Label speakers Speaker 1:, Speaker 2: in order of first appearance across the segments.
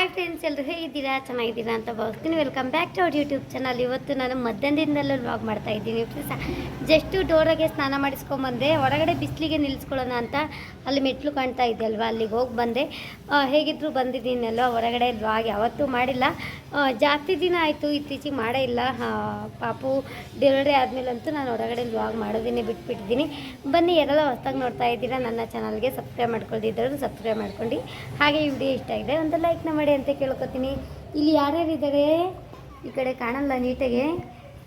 Speaker 1: Hi friends ಎಲ್ಲರೂ ಹೇಗಿದ್ದೀರಾ? ಚೆನ್ನಾಗಿದ್ದೀರಾ ಅಂತ ಭಾವಿಸ್ತೀನಿ. ವೆಲ್ಕಮ್ ಬ್ಯಾಕ್ ಟು ಅವ್ರ ಯೂಟ್ಯೂಬ್ ಚಾನಲ್ ಇವತ್ತು ನಾನು ಮಧ್ಯಾಹ್ನದಿಂದಲೂ ವ್ಲಾಗ್ ಮಾಡ್ತಾ ಇದ್ದೀನಿ ಫ್ರೆಂಡ್ಸ್ ಜಸ್ಟು ಡೋರಾಗೆ ಸ್ನಾನ ಮಾಡಿಸ್ಕೊಂಬಂದೆ, ಹೊರಗಡೆ ಬಿಸಿಲಿಗೆ ನಿಲ್ಲಿಸ್ಕೊಳ್ಳೋಣ ಅಂತ ಅಲ್ಲಿ ಮೆಟ್ಲು ಕಾಣ್ತಾ ಇದೆ ಅಲ್ವಾ? ಅಲ್ಲಿಗೆ ಹೋಗಿ ಬಂದೆ. ಹೇಗಿದ್ರು ಬಂದಿದ್ದೀನಲ್ವ? ಹೊರಗಡೆ ವ್ಲಾಗ್ ಯಾವತ್ತೂ ಮಾಡಿಲ್ಲ. ಜಾಸ್ತಿ ದಿನ ಆಯಿತು, ಇತ್ತೀಚಿಗೆ ಮಾಡೇ ಇಲ್ಲ. ಪಾಪು ಡೆಲಿವರಿ ಆದಮೇಲಂತೂ ನಾನು ಹೊರಗಡೆ ವ್ಲಾಗ್ ಮಾಡೋದನ್ನೇ ಬಿಟ್ಬಿಟ್ಟಿದ್ದೀನಿ. ಬನ್ನಿ ಯಾರೆಲ್ಲ ಹೊಸ್ದಾಗಿ ನೋಡ್ತಾ ಇದ್ದೀರಾ, ನನ್ನ ಚಾನಲ್ಗೆ ಸಬ್ಸ್ಕ್ರೈಬ್ ಮಾಡ್ಕೊಳ್ದಿದ್ದವರು ಸಬ್ಸ್ಕ್ರೈಬ್ ಮಾಡ್ಕೊಂಡು. ಹಾಗೆ ಈ ವಿಡಿಯೋ ಇಷ್ಟ ಆಗಿದೆ ಒಂದು ಲೈಕ್ನ ಮಾಡಿ ಅಂತ ಕೇಳ್ಕೊತೀನಿ. ಇಲ್ಲಿ ಯಾರ್ಯಾರು ಇದ್ದಾರೆ? ಈ ಕಡೆ ಕಾಣಲ್ಲ ನೀಟಾಗೆ.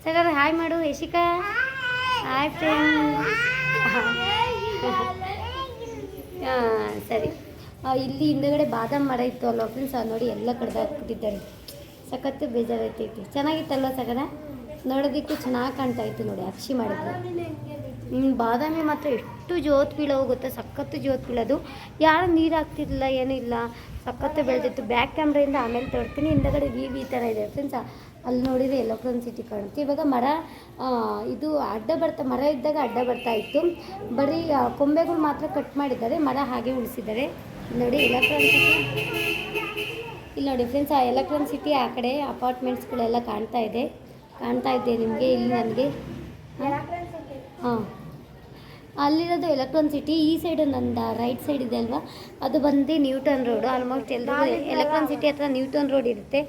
Speaker 1: ಸರ್ ಹಾಯ್ ಮಾಡು, ಯಶಿಕಾ. ಹಾಯ್ ಫ್ರೆಂಡ್ ಹಾಂ, ಸರಿ. ಇಲ್ಲಿ ಹಿಂದಗಡೆ ಬಾದಾಮ್ ಮರ ಇತ್ತು ಅಲ್ವಾ ಫ್ರೆಂಡ್ಸ್ ನೋಡಿ ಎಲ್ಲ ಕಡ್ದು ಹಾಕ್ಬಿಟ್ಟಿದ್ದಾರೆ ಸಖತ್ತು ಬೇಜಾರೈತೈತಿ ಚೆನ್ನಾಗಿತ್ತಲ್ವ ಸಗನ ನೋಡೋದಕ್ಕೂ ಚೆನ್ನಾಗಿ ಕಾಣ್ತಾ ಇತ್ತು ನೋಡಿ ಅಕ್ಷಿ ಮಾಡಿದ್ರು ಹ್ಞೂ ಬಾದಾಮಿ ಮಾತ್ರ ಎಷ್ಟು ಜೋತ್ ಬೀಳೋ ಗೊತ್ತಾ? ಸಖತ್ತು ಜೋತ್ ಬೀಳೋದು. ಯಾರು ನೀರು ಹಾಕ್ತಿರ್ಲಿಲ್ಲ, ಏನೂ ಇಲ್ಲ. ಸಖತ್ತು ಬೆಳೆದಿತ್ತು. ಬ್ಯಾಕ್ ಕ್ಯಾಮ್ರೆಯಿಂದ ಆಮೇಲೆ ತೋರ್ತೀನಿ ಹಿಂದಗಡೆ ವಿ ವಿ ಥರ ಇದೆ ಫ್ರೆಂಡ್ಸ್ ಅಲ್ಲಿ ನೋಡಿದರೆ ಎಲೆಕ್ಟ್ರಾನ್ ಸಿಟಿ ಕಾಣುತ್ತೆ. ಇವಾಗ ಮರ ಇದು ಅಡ್ಡ ಬರ್ತಾ, ಮರ ಇದ್ದಾಗ ಅಡ್ಡ ಬರ್ತಾ ಇತ್ತು. ಬರೀ ಕೊಂಬೆಗಳು ಮಾತ್ರ ಕಟ್ ಮಾಡಿದ್ದಾರೆ. ಮರ ಹಾಗೆ ಉಳಿಸಿದ್ದಾರೆ. ನೋಡಿ ಎಲೆಕ್ಟ್ರಾನ್ ಸಿಟಿ ಇಲ್ಲಿ ನೋಡಿ ಫ್ರೆಂಡ್ಸ್ ಆ ಎಲೆಕ್ಟ್ರಾನ್ ಸಿಟಿ ಆ ಕಡೆ ಅಪಾರ್ಟ್ಮೆಂಟ್ಸ್ಗಳೆಲ್ಲ ಕಾಣ್ತಾ ಇದೆ. ಕಾಣ್ತಾ ಇದೆ ನಿಮಗೆ ಇಲ್ಲಿ ನನಗೆ. ಹಾಂ? ಅಲ್ಲಿರೋದು ಎಲೆಕ್ಟ್ರಾನ್ ಸಿಟಿ ಈ ಸೈಡು ನಂದು ರೈಟ್ ಸೈಡ್ ಇದೆ ಅಲ್ವಾ? ಅದು ಬಂದು ನ್ಯೂಟನ್ ರೋಡು ಆಲ್ಮೋಸ್ಟ್ ಎಲ್ಲರೂ ಎಲೆಕ್ಟ್ರಾನ್ ಸಿಟಿ ಹತ್ರ ನ್ಯೂಟನ್ ರೋಡ್ ಇರುತ್ತೆ.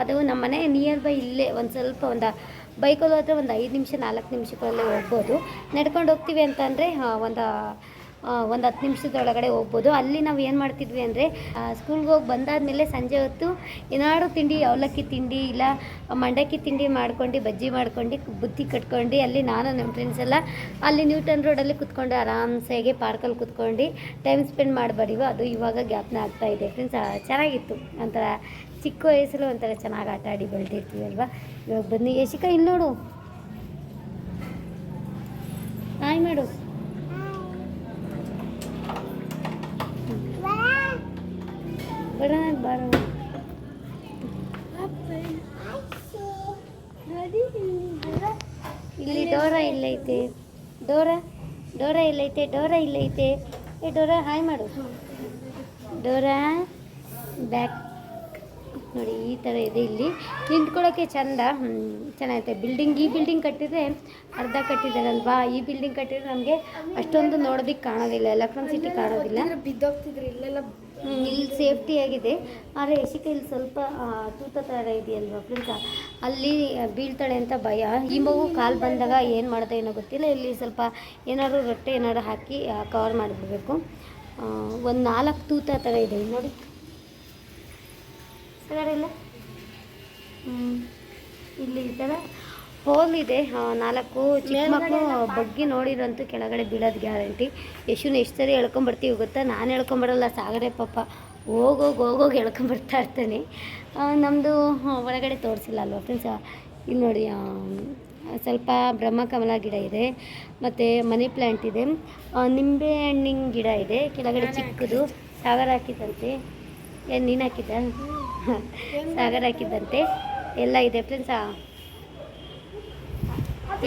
Speaker 1: ಅದು ನಮ್ಮ ಮನೆ ನಿಯರ್ ಬೈ ಇಲ್ಲೇ ಒಂದು ಸ್ವಲ್ಪ ಒಂದು ಬೈಕಲ್ಲಿ ಹೋದರೆ ಒಂದು ಐದು ನಿಮಿಷ ನಾಲ್ಕು ನಿಮಿಷಗಳಲ್ಲೇ ಹೋಗ್ಬೋದು. ನಡ್ಕೊಂಡು ಹೋಗ್ತೀವಿ ಅಂತಂದರೆ ಒಂದು ಒಂದು ಹತ್ತು ನಿಮಿಷದೊಳಗಡೆ ಹೋಗ್ಬೋದು. ಅಲ್ಲಿ ನಾವು ಏನು ಮಾಡ್ತಿದ್ವಿ ಅಂದರೆ ಸ್ಕೂಲ್ಗೆ ಹೋಗಿ ಬಂದಾದಮೇಲೆ ಸಂಜೆ ಹೊತ್ತು ಏನಾದ್ರು ತಿಂಡಿ, ಅವಲಕ್ಕಿ ತಿಂಡಿ ಇಲ್ಲ, ಮಂಡಕ್ಕಿ ತಿಂಡಿ ಮಾಡ್ಕೊಂಡು, ಬಜ್ಜಿ ಮಾಡ್ಕೊಂಡು, ಬುತ್ತಿ ಕಟ್ಕೊಂಡು, ಅಲ್ಲಿ ನಾನು ನಮ್ಮ ಫ್ರೆಂಡ್ಸ್ ಎಲ್ಲ ಅಲ್ಲಿ ನ್ಯೂಟನ್ ರೋಡಲ್ಲಿ ಕುತ್ಕೊಂಡು ಆರಾಮ್ಸಾಗಿ ಪಾರ್ಕಲ್ಲಿ ಕುತ್ಕೊಂಡು ಟೈಮ್ ಸ್ಪೆಂಡ್ ಮಾಡಬಾರಿವು. ಅದು ಇವಾಗ ಜ್ಞಾಪನ ಆಗ್ತಾ ಇದೆ. ಫ್ರೆಂಡ್ಸ್ ಚೆನ್ನಾಗಿತ್ತು. ಒಂಥರ ಚಿಕ್ಕ ವಯಸ್ಸಲ್ಲಿ ಒಂಥರ ಚೆನ್ನಾಗಿ ಆಟ ಆಡಿ ಬೆಳೆದಿರ್ತೀವಿ ಅಲ್ವಾ? ಇವಾಗ ಬನ್ನಿ. ಯಶಿಕಾ ಇಲ್ಲಿ ನೋಡು. ಹಾಯ್ ಮಾಡು. ಬರೋಣ ಬಾರ ಇಲ್ಲಿ ಡೋರ ಇಲ್ಲೈತೆ. ಡೋರ ಡೋರ ಇಲ್ಲೈತೆ ಡೋರ ಇಲ್ಲೈತೆ. ಏ, ಡೋರ, ಹಾಯ್ ಮಾಡು. Dora, back. ನೋಡಿ, ಈ ಥರ ಇದೆ ಇಲ್ಲಿ. ನಿಂತ್ಕೊಳ್ಳೋಕ್ಕೆ ಚಂದ. ಚೆನ್ನಾಗಿದೆ ಬಿಲ್ಡಿಂಗ್, ಈ ಬಿಲ್ಡಿಂಗ್ ಕಟ್ಟಿದ್ರೆ ಅರ್ಧ ಕಟ್ಟಿದಾರಲ್ವಾ ಈ ಬಿಲ್ಡಿಂಗ್ ಕಟ್ಟಿದ್ರೆ ನಮಗೆ ಅಷ್ಟೊಂದು ನೋಡೋದಕ್ಕೆ ಕಾಣೋದಿಲ್ಲ. ಎಲೆಕ್ಟ್ರಾನ್ ಸಿಟಿ ಕಾಣೋದಿಲ್ಲ.
Speaker 2: ಬಿದ್ದೋಗ್ತಿದ್ರು, ಇಲ್ಲೆಲ್ಲ
Speaker 1: ಇಲ್ಲಿ ಸೇಫ್ಟಿ ಆಗಿದೆ. ಆದರೆ ಯಶಿಕ ಇಲ್ಲಿ ಸ್ವಲ್ಪ ತೂತ ಥರ ಇದೆಯಲ್ವಾ ಫ್ರೆಂಡ್ಸ್ ಅಲ್ಲಿ ಬೀಳ್ತಾಳೆ ಅಂತ ಭಯ. ಈ ಮಗು ಕಾಲು ಬಂದಾಗ ಏನು ಮಾಡಿದೆ ಏನೋ ಗೊತ್ತಿಲ್ಲ. ಇಲ್ಲಿ ಸ್ವಲ್ಪ ಏನಾದರೂ ರೊಟ್ಟೆ ಏನಾದ್ರು ಹಾಕಿ ಕವರ್ ಮಾಡಿಬಿಡ್ಬೇಕು. ಒಂದು ನಾಲ್ಕು ತೂತ ಥರ ಇದೆ. ನೋಡಿ. ಸರಿಲ್ಲ ಇಲ್ಲಿ ಈ ಥರ ಹೋಲ್ ಇದೆ. ನಾಲ್ಕು ಚಿಕ್ಕ ಮಕ್ಕಳು ಬಗ್ಗಿ ನೋಡಿರಂತೂ ಕೆಳಗಡೆ ಬೀಳೋದು ಗ್ಯಾರಂಟಿ. ಯಶುನ ಎಷ್ಟು ಸರಿ ಎಳ್ಕೊಂಬರ್ತೀವಿ ಗೊತ್ತಾ? ನಾನು ಎಳ್ಕೊಂಬರಲ್ಲ ಸಾಗರೆ ಪಾಪ. ಹೋಗೋಗಿ ಹೋಗೋಗಿ ಎಳ್ಕೊಂಬರ್ತಾ ಇರ್ತಾನೆ. ನಮ್ಮದು ಒಳಗಡೆ ತೋರಿಸಿಲ್ಲ ಅಲ್ವಾ ಫ್ರೆಂಡ್ಸ್ ಇಲ್ಲಿ ನೋಡಿ ಸ್ವಲ್ಪ ಬ್ರಹ್ಮಕಮಲ ಗಿಡ ಇದೆ. ಮತ್ತು ಮನಿ ಪ್ಲ್ಯಾಂಟ್ ಇದೆ. ನಿಂಬೆ ಹಣ್ಣಿನ ಗಿಡ ಇದೆ. ಕೆಳಗಡೆ ಚಿಕ್ಕದು ಸಾಗರ ಹಾಕಿದಂತೆ ಏನು ನೀನು ಹಾಕಿದ್ದ? ಸಾಗರ ಹಾಕಿದ್ದಂತೆ. ಎಲ್ಲ ಇದೆ ಫ್ರೆಂಡ್ಸ್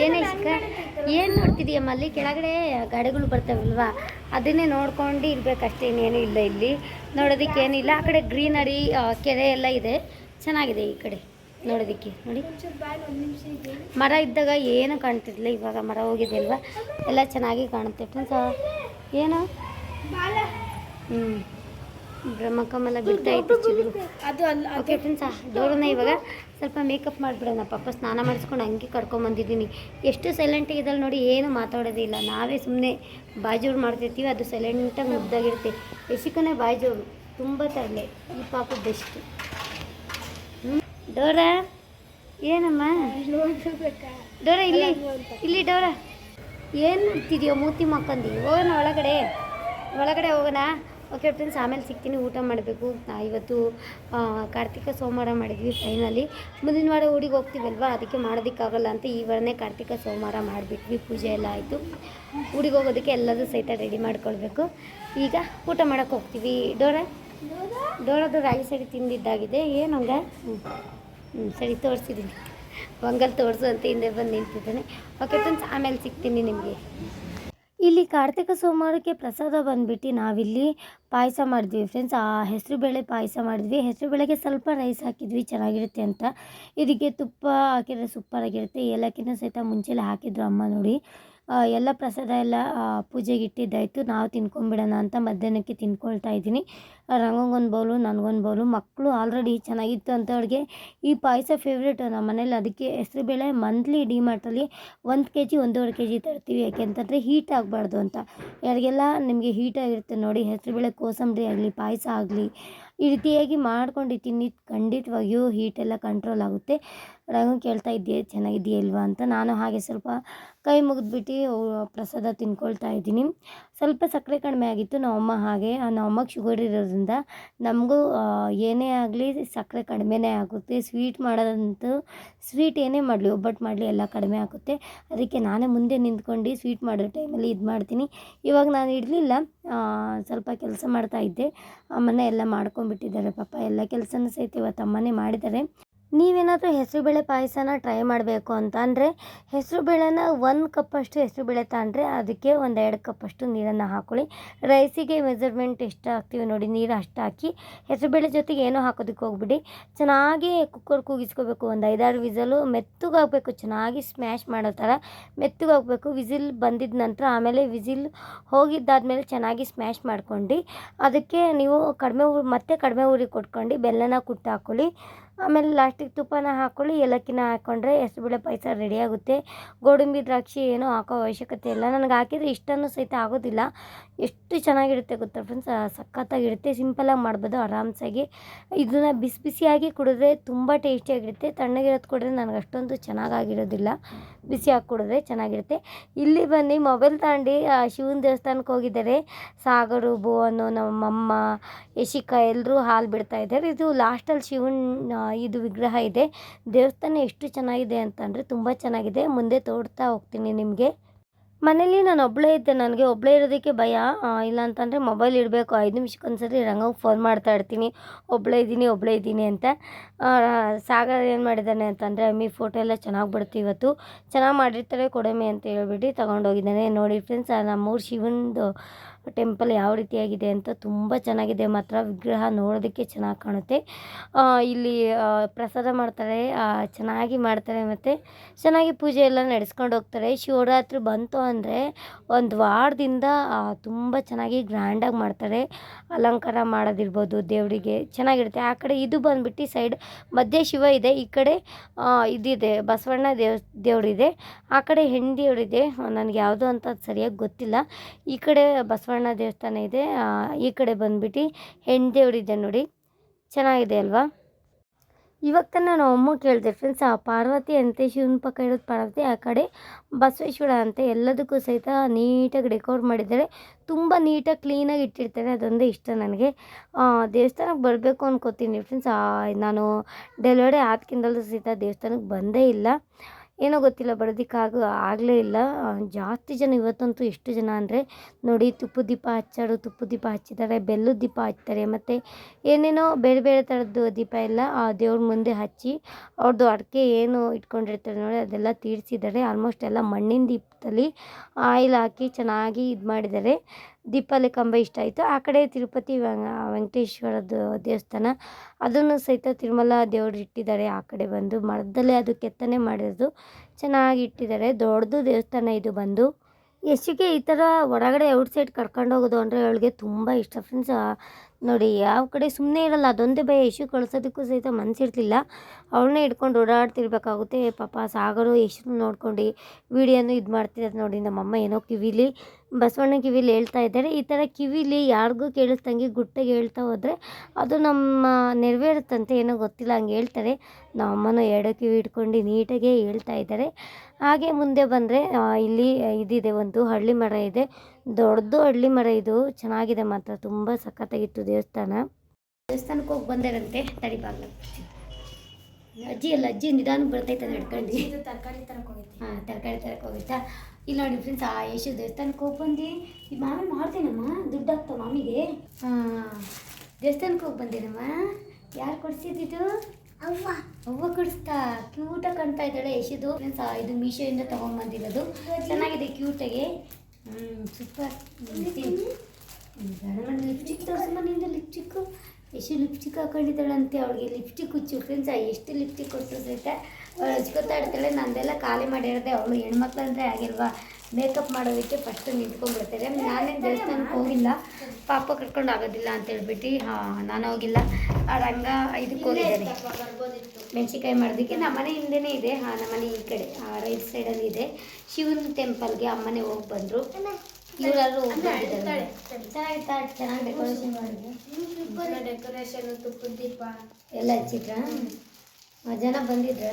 Speaker 1: ಏನೇ ಇಷ್ಟ ಏನು ನೋಡ್ತಿದೀಯಮ್ಮ ಅಲ್ಲಿ ಕೆಳಗಡೆ ಗಾಡಿಗಳು ಬರ್ತಾವಲ್ವಾ? ಅದನ್ನೇ ನೋಡ್ಕೊಂಡು ಇರಬೇಕಷ್ಟೇ, ಇನ್ನೇನು ಇಲ್ಲ ಇಲ್ಲಿ. ನೋಡೋದಕ್ಕೆ ಏನಿಲ್ಲ. ಆ ಕಡೆ ಗ್ರೀನರಿ ಕೆರೆ ಎಲ್ಲ ಇದೆ. ಚೆನ್ನಾಗಿದೆ ಈ ಕಡೆ ನೋಡೋದಕ್ಕೆ. ನೋಡಿ. ಮರ ಇದ್ದಾಗ ಏನು ಕಾಣ್ತಿರ್ಲಿಲ್ಲ ಇವಾಗ ಮರ ಹೋಗಿದೆ ಅಲ್ವಾ? ಎಲ್ಲ ಚೆನ್ನಾಗಿ ಕಾಣುತ್ತೆ. ಫ್ರೆಂಡ್ಸ್ ಏನು? ಹ್ಞೂ ಬ್ರಹ್ಮಕಮಲ ಬಿಡ್ತಾ ಇತ್ತು
Speaker 2: ಅದು ಅಲ್ಲ
Speaker 1: ಓಕೆ ಫ್ರೆಂಡ್ಸ್ ಡೋರನ್ನ ಇವಾಗ ಸ್ವಲ್ಪ ಮೇಕಪ್ ಮಾಡಿಬಿಡೋಣ. ಪಾಪ ಸ್ನಾನ ಮಾಡಿಸ್ಕೊಂಡು ಹಂಗೆ ಕರ್ಕೊಂಬಂದಿದ್ದೀನಿ ಎಷ್ಟು ಸೈಲೆಂಟ್ ಇದ್ದಲ್ಲಿ ನೋಡಿ ಏನು ಮಾತಾಡೋದಿಲ್ಲ ನಾವೇ ಸುಮ್ಮನೆ ಬಾಜೋರು ಮಾಡ್ತಿರ್ತೀವಿ ಅದು ಸೈಲೆಂಟಾಗಿ ಮುದ್ದಾಗಿರುತ್ತೆ ಯಶಿಕನೇ ಬಾಜೋರು ತುಂಬ ತರಲೆ. ಈ ಪಾಪ ಬೆಸ್ಟ್ ಡೋರಾ ಏನಮ್ಮ? ಡೋರ ಇಲ್ಲಿ ಇಲ್ಲಿ ಡೋರ. ಏನು ಮಾಡ್ತಿದ್ಯೋ ಮೂತಿ ಮಕ್ಕಂದು ಹೋಗೋಣ ಒಳಗಡೆ. ಒಳಗಡೆ ಹೋಗೋಣ. ಓಕೆ ಫ್ರೆಂಡ್ಸ್, ಆಮೇಲೆ ಸಿಗ್ತೀನಿ, ಊಟ ಮಾಡಬೇಕು. ಇವತ್ತು ಕಾರ್ತಿಕ ಸೋಮವಾರ ಮಾಡಿದ್ವಿ ಫೈನಲಿ ಮುಂದಿನ ವಾರ ಊರಿಗೆ ಹೋಗ್ತೀವಲ್ವಾ? ಅದಕ್ಕೆ ಮಾಡೋದಕ್ಕಾಗಲ್ಲ ಅಂತ ಈ ವಾರನೇ ಕಾರ್ತಿಕ ಸೋಮವಾರ ಮಾಡಿಬಿಟ್ವಿ. ಪೂಜೆ ಎಲ್ಲ ಆಯಿತು. ಊರಿಗೆ ಹೋಗೋದಕ್ಕೆ ಎಲ್ಲದೂ ಸಹಿತ ರೆಡಿ ಮಾಡ್ಕೊಳ್ಬೇಕು. ಈಗ ಊಟ ಮಾಡೋಕ್ಕೆ ಹೋಗ್ತೀವಿ. ಡೋರ? ಡೋರದು ರಾಗಿ ಸರಿ ತಿಂದಿದ್ದಾಗಿದೆ. ಏನು ಹಂಗೆ? ಹ್ಞೂ ಹ್ಞೂ ಸರಿ ತೋರಿಸಿದ್ದೀನಿ ಒಂಗಲ್ ತೋರಿಸು ಅಂತ ಹಿಂದೆ ಬಂದು ನಿಂತಿದ್ದಾನೆ. ಓಕೆ, ಫ್ರೆಂಡ್ಸ್, ಆಮೇಲೆ ಸಿಗ್ತೀನಿ ನಿಮಗೆ.
Speaker 3: ಇಲ್ಲಿ ಕಾರ್ತಿಕ ಸೋಮವಾರಕ್ಕೆ ಪ್ರಸಾದ ಬಂದುಬಿಟ್ಟು ನಾವಿಲ್ಲಿ ಪಾಯಸ ಮಾಡಿದ್ವಿ ಫ್ರೆಂಡ್ಸ್ ಆ ಹೆಸರು ಬೇಳೆ ಪಾಯಸ ಮಾಡಿದ್ವಿ. ಹೆಸರು ಬೇಳೆಗೆ ಸ್ವಲ್ಪ ರೈಸ್ ಹಾಕಿದ್ವಿ, ಚೆನ್ನಾಗಿರುತ್ತೆ ಅಂತ. ಇದಕ್ಕೆ ತುಪ್ಪ ಹಾಕಿದರೆ ಸೂಪರಾಗಿರುತ್ತೆ ಏಲಕ್ಕಿನ ಸಹಿತ ಮುಂಚೆಲೆ ಹಾಕಿದ್ರು ಅಮ್ಮ ನೋಡಿ. ಎಲ್ಲ ಪ್ರಸಾದ ಎಲ್ಲ ಪೂಜೆಗೆ ಇಟ್ಟಿದ್ದಾಯಿತು. ನಾವು ತಿನ್ಕೊಂಬಿಡೋಣ ಅಂತ ಮಧ್ಯಾಹ್ನಕ್ಕೆ ತಿನ್ಕೊಳ್ತಾ ಇದ್ದೀನಿ. ರಂಗಂಗೊಂದು ಬೌಲು, ನನಗೊಂದು ಬೌಲು ಮಕ್ಕಳು ಆಲ್ರೆಡಿ ಚೆನ್ನಾಗಿತ್ತು ಅಂತ ಅವ್ರಿಗೆ ಈ ಪಾಯಸ ಫೇವ್ರೇಟ್ ನಮ್ಮ ಮನೇಲಿ ಅದಕ್ಕೆ ಹೆಸರುಬೇಳೆ ಮಂತ್ಲಿ ಡಿಮಾರ್ಟಲ್ಲಿ ಒಂದು ಕೆ ಜಿ ಒಂದೂವರೆ ಕೆ ಜಿ ತರ್ತೀವಿ ಯಾಕೆಂತಂದರೆ ಹೀಟ್ ಆಗಬಾರ್ದು ಅಂತ. ಯಾರಿಗೆಲ್ಲ ನಿಮಗೆ ಹೀಟ್ ಆಗಿರುತ್ತೆ ನೋಡಿ ಹೆಸರುಬೇಳೆ ಕೋಸಂಬರಿ ಆಗಲಿ, ಪಾಯಸ ಆಗಲಿ, ಈ ರೀತಿಯಾಗಿ ಮಾಡ್ಕೊಂಡು ತಿನ್ನಿ ಖಂಡಿತವಾಗಿಯೂ ಹೀಟೆಲ್ಲ ಕಂಟ್ರೋಲ್ ಆಗುತ್ತೆ. ರಂಗು ಕೇಳ್ತಾ ಇದ್ದೆ ಚೆನ್ನಾಗಿದೆಯಲ್ವಾ ಅಂತ ನಾನು ಹಾಗೆ ಸ್ವಲ್ಪ ಕೈ ಮುಗಿದ್ಬಿಟ್ಟು ಪ್ರಸಾದ ತಿನ್ಕೊಳ್ತಾ ಇದ್ದೀನಿ. ಸ್ವಲ್ಪ ಸಕ್ಕರೆ ಕಡಿಮೆ ಆಗಿತ್ತು ನಮ್ಮಮ್ಮ ಹಾಗೆ. ನಮ್ಮಮ್ಮಗೆ ಶುಗರ್ ಇರೋದ್ರಿಂದ ನಮಗೂ ಏನೇ ಆಗಲಿ ಸಕ್ಕರೆ ಕಡಿಮೆನೇ ಆಗುತ್ತೆ. ಸ್ವೀಟ್ ಮಾಡೋದಂತೂ ಸ್ವೀಟ್ ಏನೇ ಮಾಡಲಿ ಒಬ್ಬಟ್ಟು ಮಾಡಲಿ ಎಲ್ಲ ಕಡಿಮೆ ಆಗುತ್ತೆ. ಅದಕ್ಕೆ ನಾನೇ ಮುಂದೆ ನಿಂತ್ಕೊಂಡು ಸ್ವೀಟ್ ಮಾಡೋ ಟೈಮಲ್ಲಿ ಇದು ಮಾಡ್ತೀನಿ. ಇವಾಗ ನಾನು ಇಡಲಿಲ್ಲ. ಸ್ವಲ್ಪ ಕೆಲಸ ಮಾಡ್ತಾ ಇದ್ದೆ. ಅಮ್ಮನೇ ಎಲ್ಲ ಮಾಡ್ಕೊಂಡ್ಬಿಟ್ಟಿದ್ದಾರೆ ಪಾಪ. ಎಲ್ಲ ಕೆಲಸನೂ ಸಹಿತ ಇವತ್ತು ಅಮ್ಮನೇ ಮಾಡಿದ್ದಾರೆ. ನೀವೇನಾದರೂ ಹೆಸರುಬೇಳೆ ಪಾಯಸನ ಟ್ರೈ ಮಾಡಬೇಕು ಅಂತ ಅಂದರೆ ಹೆಸರುಬೇಳೆನ ಒಂದು ಕಪ್ಪಷ್ಟು ಹೆಸರುಬೇಳೆ ತಗೊಂಡ್ರೆ ಅದಕ್ಕೆ ಒಂದು ಎರಡು ಕಪ್ಪಷ್ಟು ನೀರನ್ನು ಹಾಕೊಳ್ಳಿ. ರೈಸಿಗೆ ಮೆಜರ್ಮೆಂಟ್ ಎಷ್ಟು ಹಾಕ್ತೀವಿ ನೋಡಿ, ನೀರು ಅಷ್ಟು ಹಾಕಿ ಹೆಸರುಬೇಳೆ ಜೊತೆಗೆ ಏನೂ ಹಾಕೋದಕ್ಕೆ ಹೋಗ್ಬಿಡಿ. ಚೆನ್ನಾಗಿ ಕುಕ್ಕರ್ ಕೂಗಿಸ್ಕೋಬೇಕು, ಒಂದು ಐದಾರು ವಿಸಲು ಮೆತ್ತಗಾಗಬೇಕು ಚೆನ್ನಾಗಿ ಸ್ಮ್ಯಾಶ್ ಮಾಡೋ ಥರ ಮೆತ್ತಗಾಗಬೇಕು ವಿಸಿಲ್ ಬಂದಿದ ನಂತರ ಆಮೇಲೆ ವಿಸಿಲ್ ಹೋಗಿದ್ದಾದ್ಮೇಲೆ ಚೆನ್ನಾಗಿ ಸ್ಮ್ಯಾಶ್ ಮಾಡ್ಕೊಂಡು ಅದಕ್ಕೆ ನೀವು ಕಡಿಮೆ ಮತ್ತೆ ಕಡಿಮೆ ಊರಿಗೆ ಕೊಟ್ಕೊಂಡು ಬೆಲ್ಲನ ಕುಟ್ಟಾಕೊಳ್ಳಿ. ಆಮೇಲೆ ಲಾಸ್ಟಿಗೆ ತುಪ್ಪನ ಹಾಕ್ಕೊಳ್ಳಿ ಏಲಕ್ಕಿನ ಹಾಕ್ಕೊಂಡ್ರೆ ಹೆಸ್ರುಬೇಳೆ ಪಾಯಸ ರೆಡಿ ಆಗುತ್ತೆ. ಗೋಡಂಬಿ, ದ್ರಾಕ್ಷಿ ಏನೂ ಹಾಕೋ ಅವಶ್ಯಕತೆ ಇಲ್ಲ. ನನಗೆ ಹಾಕಿದರೆ ಇಷ್ಟನ್ನು ಸಹಿತ ಆಗೋದಿಲ್ಲ. ಎಷ್ಟು ಚೆನ್ನಾಗಿರುತ್ತೆ ಗೊತ್ತಾ ಫ್ರೆಂಡ್ಸ್ ಸಖತ್ತಾಗಿರುತ್ತೆ. ಸಿಂಪಲಾಗಿ ಮಾಡ್ಬೋದು ಆರಾಮ್ಸಾಗಿ. ಇದನ್ನು ಬಿಸಿ ಬಿಸಿಯಾಗಿ ಕುಡಿದ್ರೆ ತುಂಬ ಟೇಸ್ಟಿಯಾಗಿರುತ್ತೆ ತಣ್ಣಗಿರೋದು ಕುಡಿದ್ರೆ ನನಗೆ ಅಷ್ಟೊಂದು ಚೆನ್ನಾಗಾಗಿರೋದಿಲ್ಲ. ಬಿಸಿಯಾಗಿ ಕುಡಿದ್ರೆ ಚೆನ್ನಾಗಿರುತ್ತೆ. ಇಲ್ಲಿ ಬನ್ನಿ, ಮೊಬೈಲ್ ತಾಂಡಿ ಶಿವನ ದೇವಸ್ಥಾನಕ್ಕೆ ಹೋಗಿದ್ದಾರೆ. ಸಾಗರು, ಭುವನು, ನಮ್ಮಮ್ಮ, ಯಶಿಕಾ ಎಲ್ಲರೂ ಹಾಲು ಬಿಡ್ತಾ ಇದ್ದಾರೆ. ಇದು ಲಾಸ್ಟಲ್ಲಿ ಶಿವನ ಇದು ವಿಗ್ರಹ ಇದೆ. ದೇವಸ್ಥಾನ ಎಷ್ಟು ಚೆನ್ನಾಗಿದೆ ಅಂತಂದರೆ ತುಂಬ ಚೆನ್ನಾಗಿದೆ. ಮುಂದೆ ತೋಡ್ತಾ ಹೋಗ್ತೀನಿ ನಿಮಗೆ. ಮನೇಲಿ ನಾನು ಒಬ್ಬಳೇ ಇದ್ದೆ. ನನಗೆ ಒಬ್ಬಳೇ ಇರೋದಕ್ಕೆ ಭಯ. ಇಲ್ಲ ಅಂತಂದರೆ ಮೊಬೈಲ್ ಇಡಬೇಕು. ಐದು ನಿಮಿಷಕ್ಕೊಂದ್ಸರಿ ರಂಗಂಗೆ ಫೋನ್ ಮಾಡ್ತಾ ಇರ್ತೀನಿ. ಒಬ್ಬಳೇ ಇದ್ದೀನಿ ಒಬ್ಬಳೇ ಇದ್ದೀನಿ ಅಂತ. ಸಾಗರ್ ಏನು ಮಾಡಿದ್ದಾನೆ ಅಂತಂದರೆ, ಅಮ್ಮಿ ಫೋಟೋ ಎಲ್ಲ ಚೆನ್ನಾಗಿ ಬಿಡ್ತು ಇವತ್ತು. ಚೆನ್ನಾಗಿ ಮಾಡಿರ್ತಾರೆ, ಕೊಡಮೆ ಅಂತ ಹೇಳ್ಬಿಟ್ಟು ತೊಗೊಂಡೋಗಿದ್ದಾನೆ. ನೋಡಿ ಫ್ರೆಂಡ್ಸ್ ನಮ್ಮೂರು ಶಿವನದು ಟೆಂಪಲ್ ಯಾವ ರೀತಿಯಾಗಿದೆ ಅಂತ ತುಂಬ ಚೆನ್ನಾಗಿದೆ. ಮಾತ್ರ ವಿಗ್ರಹ ನೋಡೋದಕ್ಕೆ ಚೆನ್ನಾಗಿ ಕಾಣುತ್ತೆ. ಇಲ್ಲಿ ಪ್ರಸಾದ ಮಾಡ್ತಾರೆ. ಚೆನ್ನಾಗಿ ಮಾಡ್ತಾರೆ ಮತ್ತು ಚೆನ್ನಾಗಿ ಪೂಜೆ ಎಲ್ಲ ನಡೆಸ್ಕೊಂಡು ಹೋಗ್ತಾರೆ. ಶಿವರಾತ್ರಿ ಬಂತು ಅಂದರೆ ಒಂದು ವಾರದಿಂದ ತುಂಬ ಚೆನ್ನಾಗಿ ಗ್ರ್ಯಾಂಡಾಗಿ ಮಾಡ್ತಾರೆ. ಅಲಂಕಾರ ಮಾಡೋದಿರ್ಬೋದು ದೇವರಿಗೆ. ಚೆನ್ನಾಗಿರುತ್ತೆ. ಆ ಕಡೆ ಇದು ಬಂದುಬಿಟ್ಟು ಸೈಡ್ ಮಧ್ಯೆ ಶಿವ ಇದೆ. ಈ ಕಡೆ ಇದಿದೆ. ಬಸವಣ್ಣ ದೇವ್, ದೇವರಿದೆ. ಆ ಕಡೆ ಹೆಣ್ಣು ದೇವರಿದೆ ನನಗೆ ಯಾವುದು ಅಂತ ಸರಿಯಾಗಿ ಗೊತ್ತಿಲ್ಲ. ಈ ಕಡೆ ಬಸವಣ್ಣ ದೇವಸ್ಥಾನ ಇದೆ. ಈ ಕಡೆ ಬಂದ್ಬಿಟ್ಟು ದೇವರಿದೆ ನೋಡಿ. ಚೆನ್ನಾಗಿದೆ ಅಲ್ವಾ? ಇವಾಗ ನಾನು ಅಮ್ಮ ಕೇಳಿದೆ, ಫ್ರೆಂಡ್ಸ್, ಆ ಪಾರ್ವತಿ ಅಂತೆ ಶಿವನ ಪಕ್ಕ ಇರೋದು ಪಾರ್ವತಿ, ಆ ಕಡೆ ಬಸವೇಶ್ವರ ಅಂತೆ ಎಲ್ಲದಕ್ಕೂ ಸಹಿತ ನೀಟಾಗಿ ಡೆಕೋರ್ ಮಾಡಿದ್ದಾರೆ. ತುಂಬ ನೀಟಾಗಿ ಕ್ಲೀನಾಗಿ ಇಟ್ಟಿರ್ತಾರೆ, ಅದೊಂದೇ ಇಷ್ಟ ನನಗೆ. ದೇವಸ್ಥಾನಕ್ಕೆ ಬರಬೇಕು ಅನ್ಕೋತೀನಿ, ಫ್ರೆಂಡ್ಸ್. ನಾನು ಡೆಲಿವರಿ ಆದ್ಕಿಂದಲೂ ಸಹಿತ ದೇವಸ್ಥಾನಕ್ಕೆ ಬಂದೇ ಇಲ್ಲ. ಏನೋ ಗೊತ್ತಿಲ್ಲ ಬರೋದಕ್ಕಾಗ ಆಗಲೇ ಇಲ್ಲ. ಜಾಸ್ತಿ ಜನ ಇವತ್ತಂತೂ ಎಷ್ಟು ಜನ ಅಂದರೆ, ನೋಡಿ ತುಪ್ಪದ ದೀಪ ಹಚ್ಚೋರು ತುಪ್ಪದ ದೀಪ ಹಚ್ಚಿದ್ದಾರೆ, ಬೆಲ್ಲದ ದೀಪ ಹಚ್ತಾರೆ, ಮತ್ತು ಏನೇನೋ ಬೇರೆ ಬೇರೆ ಥರದ್ದು ದೀಪ ಎಲ್ಲ ಆ ದೇವ್ರ ಮುಂದೆ ಹಚ್ಚಿ ಅವ್ರದ್ದು ಅಡಿಕೆ ಏನು ಇಟ್ಕೊಂಡಿರ್ತಾರೆ ನೋಡಿ, ಅದೆಲ್ಲ ತೀರಿಸಿದ್ದಾರೆ. ಆಲ್ಮೋಸ್ಟ್ ಎಲ್ಲ ಮಣ್ಣಿನ ದೀಪದಲ್ಲಿ ಆಯಿಲ್ ಹಾಕಿ ಚೆನ್ನಾಗಿ ಇದು ಮಾಡಿದ್ದಾರೆ ದೀಪಾವಳಿ ಇಷ್ಟ ಆಯಿತು. ಆ ಕಡೆ ತಿರುಪತಿ ವೆಂಕಟೇಶ್ವರದ ವೆಂಕಟೇಶ್ವರದ್ದು ದೇವಸ್ಥಾನ, ಅದನ್ನು ಸಹಿತ ತಿರುಮಲ ದೇವರು ಇಟ್ಟಿದ್ದಾರೆ. ಆ ಕಡೆ ಬಂದು ಮರದಲ್ಲೇ ಅದು ಕೆತ್ತನೆ ಮಾಡಿರೋದು ಚೆನ್ನಾಗಿ ಇಟ್ಟಿದ್ದಾರೆ. ದೊಡ್ಡದು ದೇವಸ್ಥಾನ ಇದು ಬಂದು. ಯಶಿಗೆ ಈ ಥರ ಹೊರಗಡೆ ಔಟ್ ಸೈಡ್ ಕರ್ಕೊಂಡು ಹೋಗೋದು ಅಂದರೆ ಅವಳಿಗೆ ತುಂಬ ಇಷ್ಟ ಫ್ರೆಂಡ್ಸ್. ನೋಡಿ ಯಾವ ಕಡೆ ಸುಮ್ಮನೆ ಇರಲ್ಲ, ಅದೊಂದೇ ಭಯ. ಯಶು ಕಳಿಸೋದಕ್ಕೂ ಸಹಿತ ಮನಸ್ಸಿರ್ತಿಲ್ಲ ಅವಳನ್ನೇ ಹಿಡ್ಕೊಂಡು ಓಡಾಡ್ತಿರ್ಬೇಕಾಗುತ್ತೆ. ಪಾಪ ಸಾಗರು ಯಶು ನೋಡ್ಕೊಂಡು ವಿಡಿಯೋನು ಇದು ಮಾಡ್ತಿರೋದು ನೋಡಿ. ನಮ್ಮಮ್ಮ ಏನೋ ಕಿವಿಲಿ ಬಸವಣ್ಣ ಕಿವಿಲಿ ಹೇಳ್ತಾ ಇದ್ದಾರೆ. ಈ ಥರ ಕಿವಿಲಿ ಯಾರಿಗೂ ಕೇಳಿಸ್ದಂಗೆ ಗುಟ್ಟಾಗಿ ಹೇಳ್ತಾ ಹೋದರೆ ಅದು ನಮ್ಮ ನೆರವೇರುತ್ತಂತೆ ಏನೋ ಗೊತ್ತಿಲ್ಲ ಹಂಗೆ ಹೇಳ್ತಾರೆ. ನಮ್ಮಮ್ಮನೂ ಎರಡು ಕಿವಿ ಇಟ್ಕೊಂಡು ನೀಟಾಗೆ ಹೇಳ್ತಾ ಇದ್ದಾರೆ. ಹಾಗೆ ಮುಂದೆ ಬಂದರೆ ಇಲ್ಲಿ ಇದಿದೆ ಒಂದು ಹಳ್ಳಿ ಮರ ಇದೆ. ದೊಡ್ಡದು ಹಳ್ಳಿ ಮರ ಇದು. ಚೆನ್ನಾಗಿದೆ ಮಾತ್ರ. ತುಂಬ ಸಖತ್ತಾಗಿತ್ತು ದೇವಸ್ಥಾನ. ದೇವಸ್ಥಾನಕ್ಕೆ ಹೋಗಿ ಬಂದರಂತೆ. ತಡಿಬಾರ್ದು ಅಜ್ಜಿ ಅಲ್ಲ ಅಜ್ಜಿ ನಿಧಾನ ಬರ್ತೈತೆ ನಡ್ಕೊಂಡು
Speaker 2: ತರಕಾರಿ ತರಕ್ಕೆ ಹೋಗಿತ್ತು
Speaker 3: ಹಾಂ ತರಕಾರಿ ತರಕ್ಕೆ ಹೋಗಿತ್ತಾ ಇಲ್ಲಿ ನೋಡಿ ಫ್ರೆಂಡ್ಸ್ ಆ ಯಶು ದೇವಸ್ಥಾನಕ್ಕೆ ಹೋಗಿ ಬಂದು. ಈ ಮಾಮಿ ಮಾಡ್ತೀನಮ್ಮ? ದುಡ್ಡು ಆಗ್ತಾವ ಮಾಮಿಗೆ? ಹಾಂ ದೇವಸ್ಥಾನಕ್ಕೆ ಹೋಗಿ ಬಂದೇನಮ್ಮ? ಯಾರು ಕೊಡಿಸಿದ್ದು
Speaker 2: ಅವ್ವ.
Speaker 3: ಅವ್ವ ಕೊಡಿಸ್ತಾ? ಕ್ಯೂಟಾಗಿ ಕಾಣ್ತಾ ಇದ್ದಾಳೆ ಯಶುದು ಫ್ರೆಂಡ್ಸ್ ಇದು ಮೀಶೋಯಿಂದ ತೊಗೊಂಬಂದಿರೋದು ಚೆನ್ನಾಗಿದೆ ಕ್ಯೂಟಾಗಿ ಹ್ಞೂ ಸೂಪರ್ ಲಿಪ್ಸ್ಟಿಕ್ ತೋರಿಸಮ್ಮ ನಿಂದು ಲಿಪ್ಸ್ಟಿಕ್ಕು ಎಷ್ಟು ಲಿಪ್ಸ್ಟಿಕ್ ಹಾಕೊಂಡಿದ್ದಾಳಂತೆ ಅವಳಿಗೆ ಲಿಪ್ಸ್ಟಿಕ್ ಹುಚ್ಚು. ಫ್ರೆಂಡ್ಸ್ ಎಷ್ಟು ಲಿಪ್ಸ್ಟಿಕ್ ಕೊಟ್ಟರು ಸಹಿತ ಅವಳು ಹಚ್ಕೊತಾ ಇರ್ತಾಳೆ ನಂದೆಲ್ಲ ಖಾಲಿ ಮಾಡಿರೋದೆ ಅವಳು ಹೆಣ್ಮಕ್ಳು ಅಂದರೆ ಆಗಿಲ್ವಾ? ಮೇಕಪ್ ಮಾಡೋದಕ್ಕೆ ಫಸ್ಟ್ ನಿಂತ್ಕೊಂಡ್ಬಿಡ್ತಾರೆ. ನಾನೇನು ದೇವಸ್ಥಾನಕ್ಕೆ ಹೋಗಿಲ್ಲ. ಪಾಪ ಕರ್ಕೊಂಡು ಆಗೋದಿಲ್ಲ ಅಂತ ಹೇಳ್ಬಿಟ್ಟು ಹಾಂ ನಾನು ಹೋಗಿಲ್ಲ. ಆ ರಂಗ ಇದಕ್ಕೆ ಹೋಗಿದ್ದಾರೆ.
Speaker 2: ಮೆಣಸಿಕಾಯಿ
Speaker 3: ಮೆಣಸಿನ್ಕಾಯಿ ಮಾಡೋದಕ್ಕೆ. ನಮ್ಮ ಮನೆ ಹಿಂದೆನೇ ಇದೆ. ಹಾಂ ನಮ್ಮ ಮನೆ ಈ ಕಡೆ ರೈಟ್ ಸೈಡಲ್ಲಿ ಇದೆ. ಶಿವನ ಟೆಂಪಲ್ಗೆ ಅಮ್ಮನೇ ಹೋಗಿ ಬಂದರು. ಇವರಾದ್ರೂ ಹೋಗಿ ಬಂದಿದ್ದಾರೆ. ಚೆನ್ನಾಗಿತ್ತಾ ಚೆನ್ನಾಗಿ ಡೆಕೋರೇಷನ್ ಮಾಡಿದ್ರು.
Speaker 2: ಡೆಕೋರೇಷನ್ ತುಪ್ಪ ದೀಪ.
Speaker 3: ಎಲ್ಲ ಹಚ್ಚಿದ್ರ? ಜನ ಬಂದಿದ್ರೆ?